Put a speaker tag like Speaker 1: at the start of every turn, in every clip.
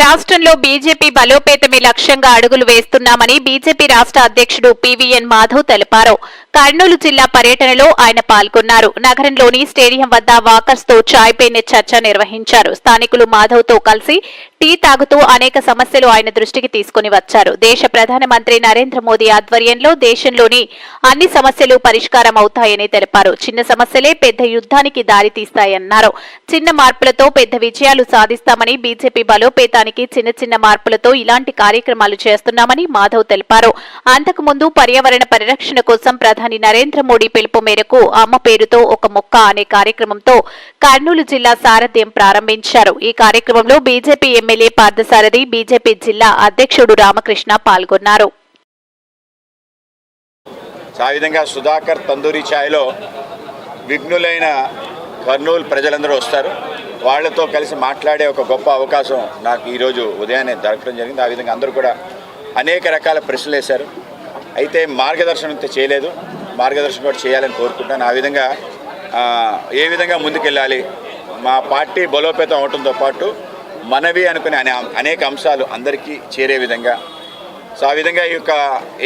Speaker 1: రాష్ట్రంలో బీజేపీ బలోపేతమే లక్ష్యంగా అడుగులు వేస్తున్నామని బీజేపీ రాష్ట్ర అధ్యక్షుడు పీవీఎన్ మాధవ్ తెలిపారు. కర్నూలు జిల్లా పర్యటనలో ఆయన పాల్గొన్నారు. నగరంలోని స్టేడియం వద్ద వాకర్స్తో చాయ్ పైన చర్చ నిర్వహించారు. స్థానికులు మాధవ్తో కలిసి టీ తాగుతూ అనేక సమస్యలు ఆయన దృష్టికి తీసుకుని వచ్చారు. దేశ ప్రధానమంత్రి నరేంద్ర మోదీ ఆధ్వర్యంలో దేశంలోని అన్ని సమస్యలు పరిష్కారం అవుతాయని తెలిపారు. చిన్న సమస్యలే పెద్ద యుద్ధానికి దారితీస్తాయన్నారు చిన్న మార్పులతో పెద్ద విజయాలు సాధిస్తామని బీజేపీ బలోపేతానికి చిన్న చిన్న మార్పులతో ఇలాంటి కార్యక్రమాలు చేస్తున్నామని మాధవ్ తెలిపారు. అంతకుముందు పర్యావరణ పరిరక్షణ కోసం ప్రధాని నరేంద్ర మోడీ పిలుపు మేరకు అమ్మ పేరుతో ఒక మొక్క అనే కార్యక్రమంతో కర్నూలు జిల్లా సారథ్యం ప్రారంభించారు. ఈ కార్యక్రమంలో బీజేపీ ఎమ్మెల్యే పార్థసారథి బీజేపీ జిల్లా అధ్యక్షుడు రామకృష్ణ పాల్గొన్నారు.
Speaker 2: ఆ విధంగా సుధాకర్ తందూరి ఛాయ్లో విఘ్నులైన కర్నూలు ప్రజలందరూ వస్తారు. వాళ్ళతో కలిసి మాట్లాడే ఒక గొప్ప అవకాశం నాకు ఈరోజు ఉదయాన్నే దొరకడం జరిగింది. ఆ విధంగా అందరూ కూడా అనేక రకాల ప్రశ్నలు వేశారు. అయితే మార్గదర్శనం అయితే చేయలేదు. మార్గదర్శనం కూడా చేయాలని కోరుకుంటాను ఆ విధంగా ఏ విధంగా ముందుకెళ్ళాలి? మా పార్టీ బలోపేతం అవడంతో పాటు మనవి అనుకునే అనే అనేక అంశాలు అందరికీ చేరే విధంగా. సో ఆ విధంగా ఈ యొక్క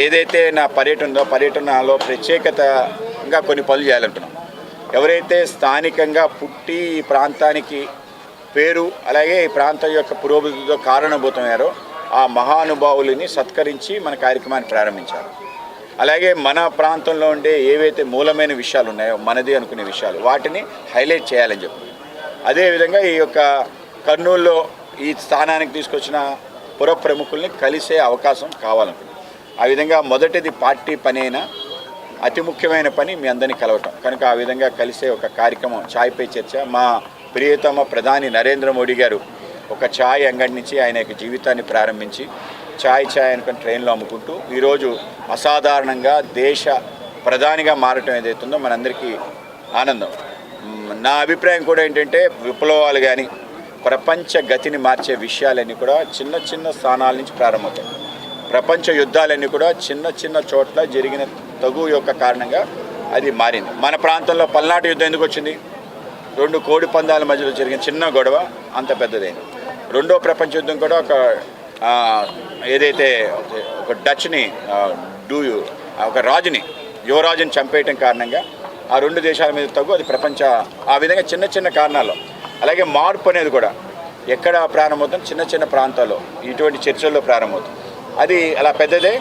Speaker 2: ఏదైతే నా పర్యటన ఉందో పర్యటనలో ప్రత్యేకతగా కొన్ని పనులు చేయాలంటున్నాం. ఎవరైతే స్థానికంగా పుట్టి ఈ ప్రాంతానికి పేరు అలాగే ఈ ప్రాంతం యొక్క పురోభివృద్ధితో కారణభూతమయ్యారో ఆ మహానుభావులని సత్కరించి మన కార్యక్రమాన్ని ప్రారంభించారు. అలాగే మన ప్రాంతంలో ఉండే ఏవైతే మూలమైన విషయాలు ఉన్నాయో మనది అనుకునే విషయాలు వాటిని హైలైట్ చేయాలని చెప్పి. అదేవిధంగా ఈ యొక్క కర్నూలులో ఈ స్థానానికి తీసుకొచ్చిన పుర ప్రముఖుల్ని కలిసే అవకాశం కావాలనుకున్నాం ఆ విధంగా మొదటిది పార్టీ పని అయినా అతి ముఖ్యమైన పని మీ అందరినీ కలవటం. కనుక ఆ విధంగా కలిసే ఒక కార్యక్రమం ఛాయ్ పై చర్చ. మా ప్రియతమ ప్రధాని నరేంద్ర మోడీ గారు ఒక ఛాయ్ అంగడి నుంచి ఆయన యొక్క జీవితాన్ని ప్రారంభించి ఛాయ్ ఛాయ్ అనుకుని ట్రైన్లో అమ్ముకుంటూ ఈరోజు అసాధారణంగా దేశ ప్రధానిగా మారటం ఏదైతుందో మనందరికీ ఆనందం. నా అభిప్రాయం కూడా ఏంటంటే విప్లవాలు కానీ ప్రపంచ గతిని మార్చే విషయాలన్నీ కూడా చిన్న చిన్న స్థానాల నుంచి ప్రారంభమవుతాయి. ప్రపంచ యుద్ధాలన్నీ కూడా చిన్న చిన్న చోట్ల జరిగిన తగు యొక్క కారణంగా అది మారింది. మన ప్రాంతంలో పల్నాటి యుద్ధం ఎందుకు వచ్చింది? రెండు కోడి పందాల మధ్యలో జరిగిన చిన్న గొడవ అంత పెద్దదైంది. రెండో ప్రపంచ యుద్ధం కూడా ఒక ఏదైతే ఒక డచ్ని ఆ, డూ ఒక రాజుని యువరాజుని చంపేయటం కారణంగా ఆ రెండు దేశాల మీద తగ్గు అది ప్రపంచ ఆ విధంగా చిన్న చిన్న కారణాల్లో అలాగే మార్పు అనేది కూడా ఎక్కడ ప్రారంభమవుతుంది? చిన్న చిన్న ప్రాంతాల్లో ఇటువంటి చర్చల్లో ప్రారంభమవుతుంది. అది అలా పెద్దదే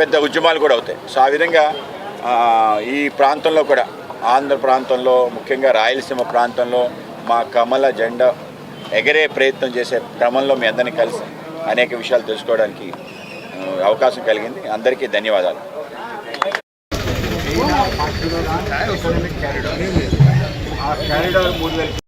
Speaker 2: పెద్ద ఉద్యమాలు కూడా అవుతాయి. సో ఆ విధంగా ఈ ప్రాంతంలో కూడా ఆంధ్ర ప్రాంతంలో ముఖ్యంగా రాయలసీమ ప్రాంతంలో మా కమల జెండా ఎగరే ప్రయత్నం చేసే క్రమంలో మీ అందరినీ కలిసి అనేక విషయాలు తెలుసుకోవడానికి అవకాశం కలిగింది. అందరికీ ధన్యవాదాలు.
Speaker 3: ఆ కారిడార్ మూడు